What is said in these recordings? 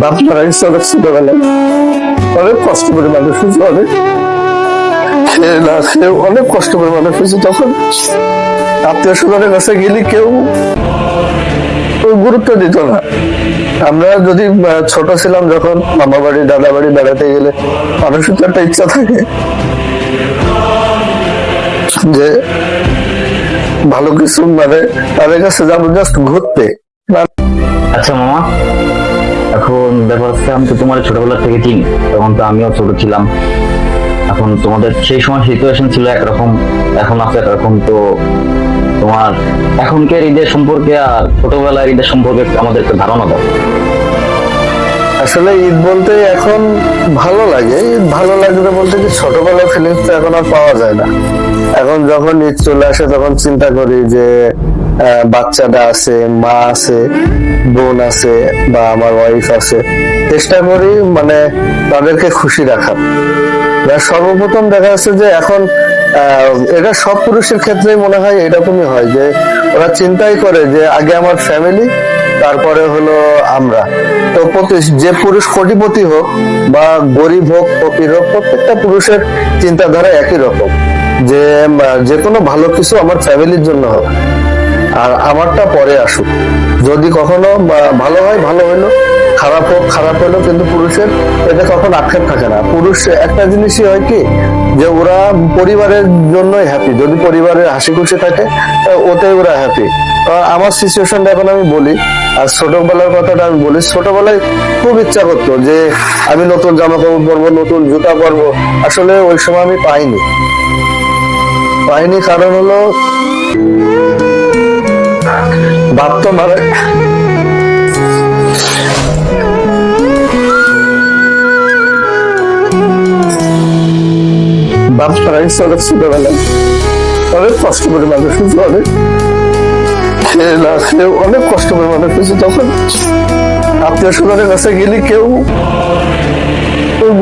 বাপ মারা অনেক ছোটবেলায় অনেক কষ্ট করে মানুষ হয়েছে, অনেক অনেক কষ্ট করে মানুষ হয়েছে। তখন আত্মীয় স্বজনের কাছে গেলে কেউ গুরুত্ব দিত না। আমরা যদি ছোট ছিলাম যখন মামা বাড়ি, দাদা বাড়ি বেড়াতে গেলে মানুষের তো একটা ইচ্ছা থাকে যে ভালো কিছু মানে তাদের কাছে যাব জাস্ট ঘুরতে। আচ্ছা মামা। এখন ব্যাপার হচ্ছে আমি তো তোমার ছোটবেলা থেকে চিনি, তখন তো আমিও ছোট ছিলাম। এখন তোমাদের সেই সময় সিচুয়েশন ছিল একরকম, এখন আছে একরকম, তো তোমার এখনকার ঈদের সম্পর্কে আর ছোটবেলার ঈদের সম্পর্কে আমাদের একটা ধারণা দাও। আসলে ঈদ বলতে এখন ভালো লাগে, ঈদ ভালো লাগবে বলতে কি ছোটবেলার ফিলিংস তো এখন আর পাওয়া যায় না। এখন যখন ঈদ চলে আসে, তখন চিন্তা করি যে বাচ্চাটা আছে, মা আছে, বোন আছে বা আমার ওয়াইফ আছে। চেষ্টা করি মানে তাদেরকে খুশি রাখার। সর্বপ্রথম দেখা যাচ্ছে যে এখন এটা সব পুরুষের ক্ষেত্রেই মনে হয় এরকমই হয় যে ওরা চিন্তাই করে যে আগে আমার ফ্যামিলি তারপরে হলো আমরা। তো যে পুরুষ কোটিপতি হোক বা গরিব হোক, ফকির হোক, প্রত্যেকটা পুরুষের চিন্তাধারা একই রকম। যে যে কোনো ভালো কিছু আমার ফ্যামিলির জন্য হোক। আর আমারটা পরে আসুক। যদি কখনো ভালো হয়, ভালো হইল। খারাপ হোক, খারাপ হলো কিন্তু পুরুষের এটা কখন আক্ষেপ থাকে না। পুরুষ, একটা জিনিসই হয় কি, যে ওরা পরিবারের জন্যই হ্যাপি যদি পরিবারের হাসি খুশি থাকে ওতে ওরা হ্যাপি আমার সিচুয়েশনটা এখন আমি বলি, আর ছোটবেলার কথাটা আমি বলি, ছোটবেলায় খুব ইচ্ছা করতো যে আমি নতুন জামা কাপড় পরবো, নতুন জুতা পরবো। আসলে ওই সময় আমি পাইনি। পাইনি কারণ হলো বাপ তো মারা বাপ মারা গেছে অনেক ছোটবেলায় অনেক কষ্ট করে মানুষ হয়েছে, অনেক। খেয়ে না খেয়ে অনেক কষ্ট করে মানুষ হয়েছে। তখন আত্মীয় স্বজনের কাছে গেলে কেউ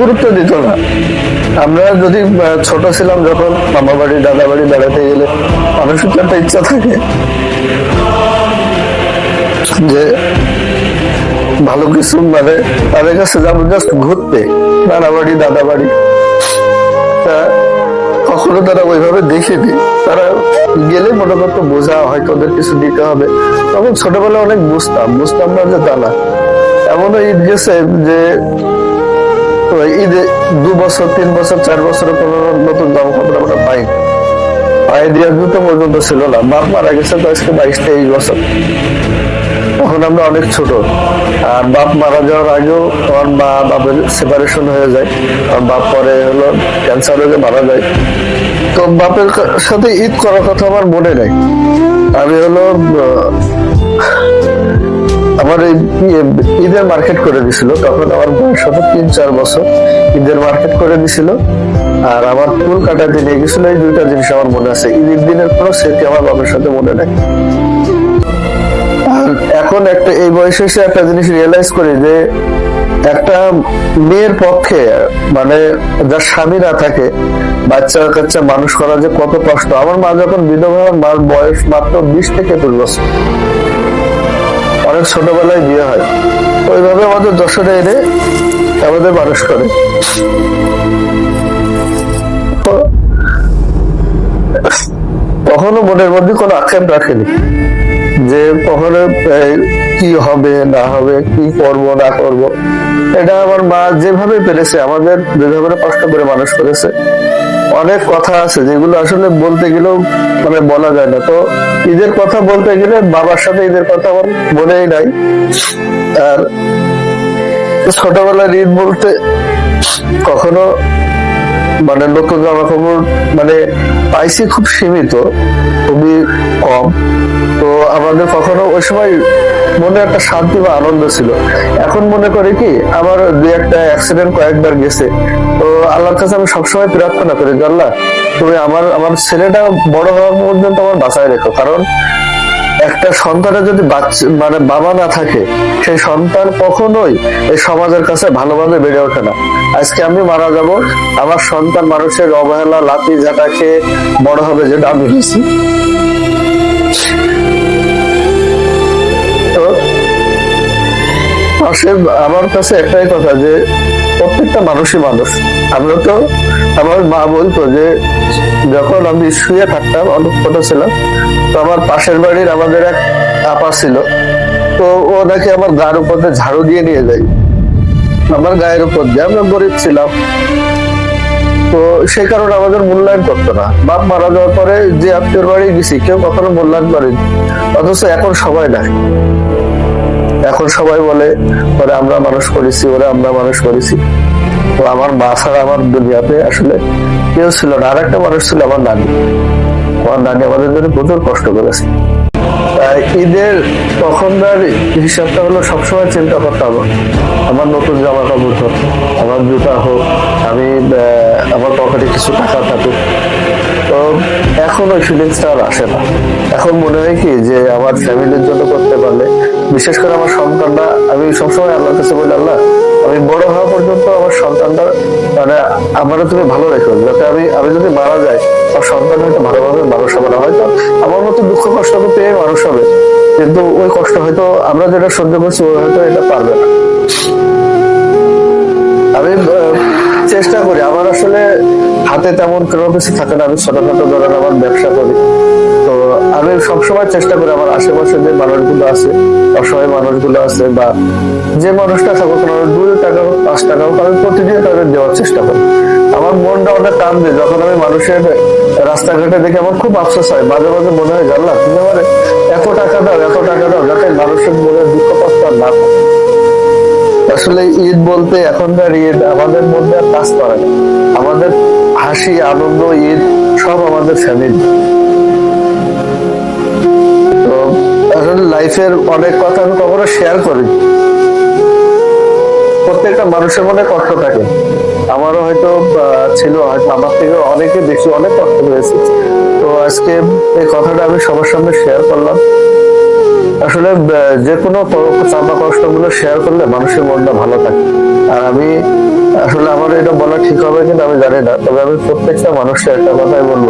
গুরুত্ব দিত না। আমরা যদি ছোট ছিলাম যখন মামা বাড়ি দাদা বাড়ি বেড়াতে গেলে মানুষের তো একটা ইচ্ছা থাকে। যে ভালো কিছু মানে তাদের কাছে যাব জাস্ট ঘুরতে নানা বাড়ি দাদা বাড়ি কখনো তারা ওইভাবে দেখে দেখেনি। তারা গেলে মনে করতো বোঝা হয়তো ওদের কিছু দিতে হবে। তখন ছোটবেলায় অনেক বুঝতাম বুঝতাম না যে তা না। এমনও ঈদ গেছে যে ঈদে দু বছর, তিন বছর, চার বছর কোনো নতুন জামা কাপড় আমরা পাই পর্যন্ত ছিল না। বাপ মারা গেছে আজকে বাইশ তেইশ বছর। তখন আমরা অনেক ছোট। আর বাপ মারা যাওয়ার আগেও আমার মা বাপের সেপারেশন হয়ে যায়। আর বাপ পরে হলো ক্যান্সার মারা যায়। তো বাপের সাথে ঈদ করার কথা আমার মনে নেই। আমি হলো আমার এই ইয়ে- ঈদের মার্কেট করে দিছিল। তখন আমার বয়স হতো তিন চার বছর। ঈদের মার্কেট করে দিছিল। আর আমার চুল কাটাতে নিয়ে গেছিল এই দুইটা জিনিস আমার মনে আছে। ঈদের দিনের কোনো স্মৃতি আমার বাবার সাথে মনে নেই। আর এখন একটা, এই বয়সে এসে একটা জিনিস রিয়েলাইজ করি যে একটা মেয়ের পক্ষে মানে যার স্বামী না থাকে, বাচ্চা কাচ্চা মানুষ করা যে কত কষ্ট। আমার মা যখন বিধবা মার বয়স মাত্র বিশ থেকে একুশ বছর। অনেক ছোটবেলায় বিয়ে হয়। ওইভাবে আমাদের যশোরে এনে আমাদের মানুষ করে। কখনো মনের মধ্যে কোনো আক্ষেপ রাখেনি যে কখনো কি হবে, না হবে, কি করব, না করব। এটা আমার মা যেভাবে পেরেছে, আমাদের যেভাবে কষ্ট করে মানুষ করেছে, অনেক কথা আছে যেগুলো আসলে বলতে গেলেও মানে বলা যায় না। তো ঈদের কথা বলতে গেলে বাবার সাথে ঈদের কথা আমার মনেই নাই। আর ছোটবেলার ঈদ বলতে কখনো মানে নতুন জামা কাপড় মানে পাইছি খুব সীমিত, খুবই কম। তো আমাদের কখনো ওই সময় মনে একটা শান্তি বা আনন্দ ছিল। এখন মনে করি কি, আমার দুই একটা অ্যাক্সিডেন্ট কয়েকবার গেছে। তো আল্লাহর কাছে আমি সবসময় প্রার্থনা করি আল্লাহ, তুমি আমার আমার ছেলেটা বড় হওয়ার পর্যন্ত আমার বাঁচায় রেখো। কারণ একটা সন্তানের যদি বাচ্চা মানে বাবা না থাকে, সেই সন্তান কখনোই এই সমাজের কাছে ভালোভাবে বেড়ে ওঠে না। আজকে আমি মারা যাব, আমার সন্তান মানুষের অবহেলা, লাঠি ঝাঁটা খেয়ে বড় হবে যেটা আমি হয়েছি। আমার কাছে একটাই কথা যে, প্রত্যেকটা মানুষই মানুষ। আমরা তো, আমার মা বলতো যে যখন আমি শুয়ে থাকতাম, অনেক ছোট ছিলাম, তো আমার পাশের বাড়ির আমাদের এক আপা ছিল। তো ও নাকি আমার গার উপর ঝাড়ু দিয়ে নিয়ে যায়। আমার গায়ের উপর দিয়ে। আমরা গরিব ছিলাম। তো সেই কারণে আমাদের মূল্যায়ন করতো না। বাপ মারা যাওয়ার পরে যে আত্মীয় বাড়ি গেছি, কেউ কখনো মূল্যায়ন করেনি। অথচ এখন সবাই নাই। এখন সবাই বলে, ওরে আমরা মানুষ করেছি, ওরে আমরা মানুষ করেছি। আমার মা ছাড়া আমার দুনিয়াতে আসলে কেউ ছিল না। আর একটা মানুষ ছিল আমার নানি। আমার নানি আমাদের জন্য প্রচুর কষ্ট করেছে। ঈদের তখনকার হিসাবটা হলো সবসময় চিন্তা করতে হবে। আমার নতুন জামা কাপড় হোক, আমার জুতা হোক, আমি আমার পকেটে কিছু টাকা থাকুক তো এখন ওই ফিলিংসটা আর আসে না। এখন মনে হয় কি যে আমার ফ্যামিলির জন্য করতে পারলে, বিশেষ করে আমার সন্তানরা, আমি সবসময় আল্লাহর কাছে বলি, আল্লাহ আমি বড় হওয়া পর্যন্ত আমার সন্তানটা মানে আমারও তুমি ভালো রেখো। যাতে আমি আমি যদি মারা যাই, আমার সন্তান হয়তো ভালোভাবে মানুষ হবে না। হয়তো আমার মতো দুঃখ কষ্ট তো পেয়ে মানুষ হবে। কিন্তু ওই কষ্ট হয়তো আমরা যেটা সহ্য করছি, ও হয়তো এটা পারবে না। আমি চেষ্টা করি। আমার আসলে হাতে তেমন কোনো কিছু থাকে না। আমি ছোটখাটো ধরেন আমার ব্যবসা করি। আমি সবসময় চেষ্টা করি আমার আশেপাশে যে মানুষগুলো আছে অসহায় মানুষগুলো আছে বা যে মানুষটা থাকুক না দুই টাকা হোক, পাঁচ টাকা হোক, আমি প্রতিদিন তাদের দেওয়ার চেষ্টা করি। আমার মনটা অনেক কান দেয় যখন আমি মানুষের রাস্তাঘাটে দেখে, আমার খুব আফসোস হয়। মাঝে মাঝে মনে হয় জানলাম তুমি আমার এত টাকা দাও, এত টাকা দাও, যাতে মানুষের মনে দুঃখ কষ্ট না আসলে ঈদ বলতে এখনকার ঈদ আমাদের মধ্যে আর কাজ করে আমাদের হাসি, আনন্দ, ঈদ সব আমাদের ফ্যামিলি আসলে লাইফের অনেক কথা আমি কখনো শেয়ার করি প্রত্যেকটা মানুষের মনে কষ্ট থাকে। আমারও হয়তো ছিল, হয়তো আমার থেকে অনেকে বেশি, অনেক কষ্ট হয়েছে তো আজকে এই কথাটা আমি সবার সামনে শেয়ার করলাম। আসলে যে কোনো চাপা কষ্টগুলো শেয়ার করলে মানুষের মনটা ভালো থাকে। আর আমি, আসলে আমার এটা বলা ঠিক হবে কিন্তু আমি জানি না। তবে আমি প্রত্যেকটা মানুষের একটা কথাই বলব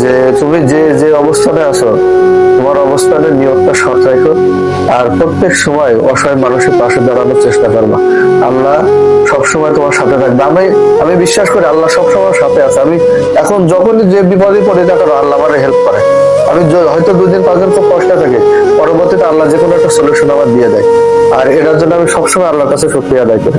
যে, তুমি যে যে অবস্থানে আছো তোমার অবস্থানের নিয়তটা সৎ রাখো আর প্রত্যেক সময় অসহায় মানুষের পাশে দাঁড়ানোর চেষ্টা করবা। আল্লাহ সবসময় তোমার সাথে থাকবে। আমি আমি বিশ্বাস করি আল্লাহ সবসময় সাথে আছে। আমি এখন যখনই যে বিপদে পড়ে না কেন আল্লাহ আমার হেল্প করে। আমি হয়তো দুদিন পাঁচ দিন খুব কষ্ট থাকে। পরবর্তীতে আল্লাহ যে কোনো একটা সলিউশন আমার দিয়ে দেয়। আর এটার জন্য আমি সবসময় আল্লাহর কাছে শুক্রিয়া আদায় করি।